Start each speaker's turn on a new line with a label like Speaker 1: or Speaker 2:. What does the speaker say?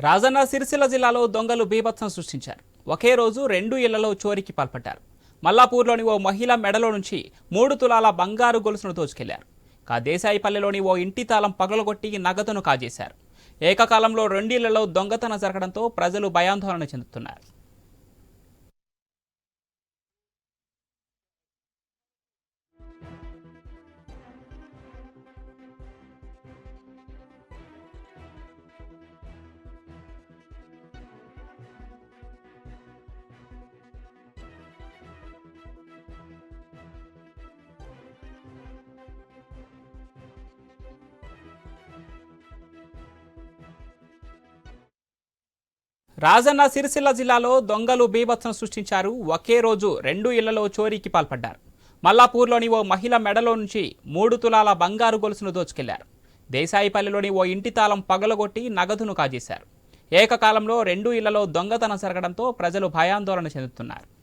Speaker 1: రాజన్న సిరిసిల్ల జిల్లాలో దొంగలు బీభత్సం సృష్టించారు. ఒకే రోజు రెండు ఇళ్ళలో చోరీకి పాల్పడ్డారు. మల్లాపూర్లోని ఓ మహిళ మెడలో నుంచి మూడు తులాల బంగారు గొలుసును దోచుకెళ్ళారు. కా దేశాయిపల్లెలోని ఓ ఇంటి తాళం పగలగొట్టి నగదును కాజేశారు. ఏకకాలంలో రెండిళ్ళలో దొంగతనం జరగడంతో ప్రజలు భయాందోళన చెందుతున్నారు. రాజన్న సిరిసిల్ల జిల్లాలో దొంగలు బీభత్సం సృష్టించారు. ఒకే రోజు రెండు ఇళ్ళలో చోరీకి పాల్పడ్డారు. మల్లాపూర్లోని ఓ మహిళ మెడలో నుంచి మూడు తులాల బంగారు గొలుసును దోచుకెళ్ళారు. దేశాయిపల్లిలోని ఓ ఇంటి తాళం పగలగొట్టి నగదును కాజేశారు. ఏకకాలంలో రెండు ఇళ్ళలో దొంగతనం జరగడంతో ప్రజలు భయాందోళన చెందుతున్నారు.